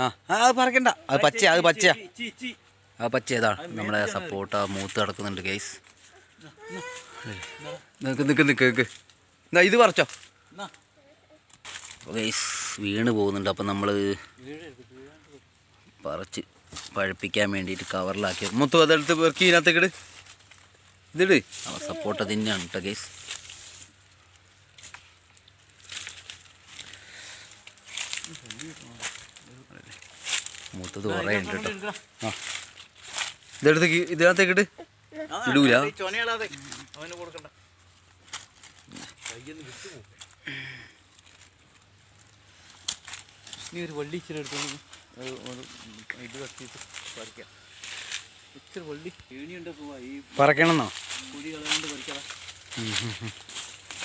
ആ ആ അത് പറക്കണ്ട. അത് പച്ച അത് പച്ച ആ പച്ച ഏതാണ് നമ്മുടെ ആ മൂത്ത് കിടക്കുന്നുണ്ട് കേസ് നിക്ക് നിക്ക് നിക്ക് നിക്ക്. എന്നാ ഇത് പറിച്ചോ. കേസ് വീണ് പോകുന്നുണ്ട്. അപ്പം നമ്മൾ പറിച്ച് പഴുപ്പിക്കാൻ വേണ്ടിയിട്ട് കവറിലാക്കി. മൊത്തം അതെടുത്ത് പെറുക്കി ഇതിനകത്തേക്ക് ഇട്. ഇതിട്. സപ്പോർട്ട് തന്നെയാണ് കേട്ടോ ഗൈസ് മൂത്തത് കുറേ ഉണ്ട് കേട്ടോ. ആ. ഇതെടുത്തേക്ക് ഇതിനകത്തേക്ക് ഇട്ട് ഇടൂല. നീ ഒരു വള്ളി ഇച്ചിരി എടുത്തോണ്ട് ഒരു ഒരു ഇത് കത്തിയിട്ട് പറിക്കാം. ഇച്ചിരി വള്ളി. ഏണിയുണ്ട് പോവാ? ഈ പറക്കണമെന്നോ? കുഴി കളയാണ്ട് പറിക്കടാ.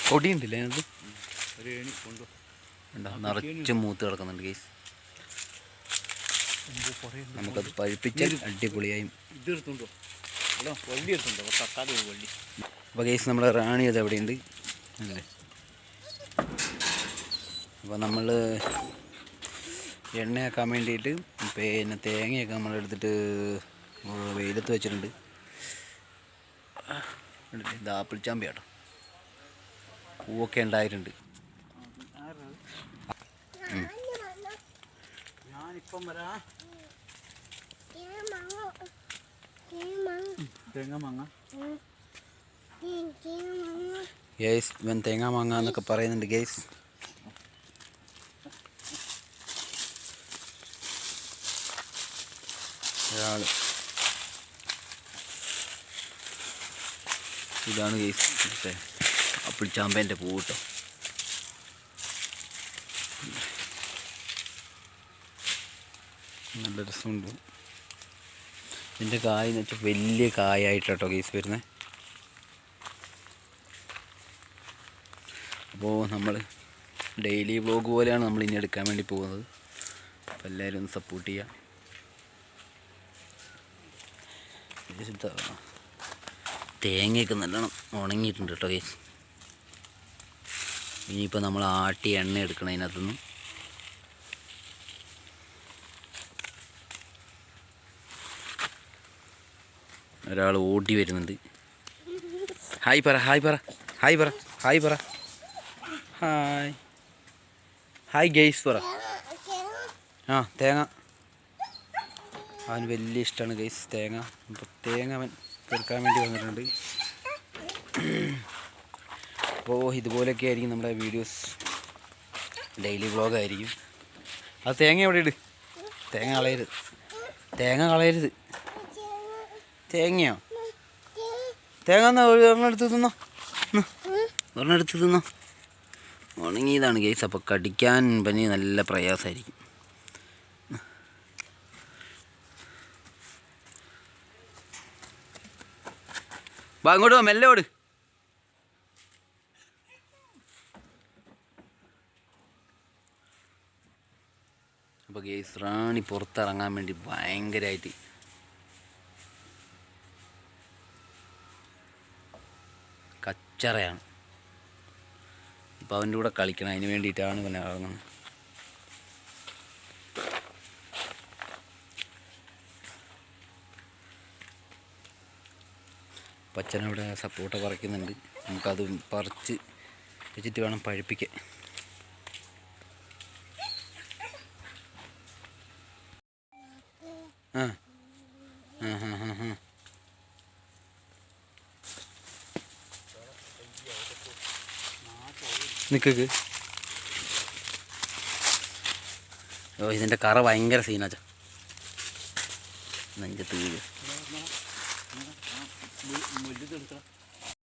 കൊടിയുണ്ടല്ലേ അതിനകത്ത്? ഒരു ഏണി കൊണ്ടു. നിറച്ച് മൂത്ത് കിടക്കുന്നുണ്ട് കുറേ നമുക്കത് പഴുപ്പിച്ച് അടിപൊളിയായും. അപ്പോൾ ഗൈസ് നമ്മുടെ റാണി അത് എവിടെയുണ്ട്? അല്ലേ? അപ്പോൾ നമ്മൾ എണ്ണയാക്കാൻ വേണ്ടിയിട്ട് പിന്നെ തേങ്ങയൊക്കെ നമ്മളെടുത്തിട്ട് വെയിലത്ത് വെച്ചിട്ടുണ്ട്. ആപ്പിൾ ചാമ്പ്യാട്ടോ. പൂവൊക്കെ ഉണ്ടായിട്ടുണ്ട്. ഞാനിപ്പം വരാ തേങ്ങ മാങ്ങ. ഗേസ് ഇവൻ തേങ്ങ മാങ്ങ എന്നൊക്കെ പറയുന്നുണ്ട് ഗേസ് ഒരാൾ ഇതാണ് ഗേസ് അപ്പിൾ ചാമ്പേന്റെ പൂ കേട്ടോ. നല്ല രസമുണ്ട്. ഇതിന്റെ കായ എന്ന് വെച്ചാൽ വലിയ കായായിട്ടോ കേസ് വരുന്നത് അപ്പോൾ നമ്മൾ ഡെയിലി വ്ലോഗ് പോലെയാണ് നമ്മൾ ഇനി എടുക്കാൻ വേണ്ടി പോകുന്നത്. അപ്പോൾ എല്ലാവരും ഒന്ന് സപ്പോർട്ട് ചെയ്യുക ഇത് തേങ്ങയൊക്കെ നല്ലോണം ഉണങ്ങിയിട്ടുണ്ട് കേട്ടോ കേസ്. ഇനിയിപ്പോൾ നമ്മൾ ആട്ടി എണ്ണ എടുക്കണം അതിനകത്തുനിന്ന്. ഒരാൾ ഓടി വരുന്നുണ്ട്. ഹായ് പറ ഹായ് പറ ഹായ് പറ ഹായ് പറ. ഹായ്. ഹായ് ഗെയ്സ് പറ. ആ തേങ്ങ. അവന് വലിയ ഇഷ്ടമാണ് ഗെയ്സ് തേങ്ങ. അപ്പോൾ തേങ്ങ അവൻ തീർക്കാൻ വേണ്ടി വന്നിട്ടുണ്ട്. അപ്പോൾ ഇതുപോലെയൊക്കെ ആയിരിക്കും നമ്മുടെ വീഡിയോസ് ഡെയിലി വ്ളോഗായിരിക്കും അത് തേങ്ങ എവിടെ ഇട് തേങ്ങ കളയരുത്. തേങ്ങ കളയരുത്. തേങ്ങയോ? തേങ്ങ എന്നാ ഒരെണ്ണം തിന്നോ. ഒരെണ്ണെടുത്ത് തിന്നോ. ഉണങ്ങിയതാണ് കേസ് അപ്പോൾ കടിക്കാൻ പനി നല്ല പ്രയാസമായിരിക്കും. വാ അങ്ങോട്ട് വാ മെല്ലെ ഓട്. അപ്പോൾ ഗെയ്സ് റാണി പുറത്തിറങ്ങാൻ വേണ്ടി ഭയങ്കരമായിട്ട് കച്ചറയാണ്. അപ്പോൾ അവന്റെ കൂടെ കളിക്കണം. അതിന് വേണ്ടിയിട്ടാണ് പിന്നെ ഇറങ്ങുന്നത്. പച്ചനവിടെ സപ്പോർട്ട പറിക്കുന്നുണ്ട്. നമുക്കത് പറിച്ച് വെച്ചിട്ട് വേണം പഴുപ്പിക്കാൻ. ആ. ആ ഹാ ഹാ ഹാ നിൽക്ക് ഓ ഇതിന്റെ കറ ഭയങ്കര സീനാച്ച നെഞ്ചത്ത് വീട്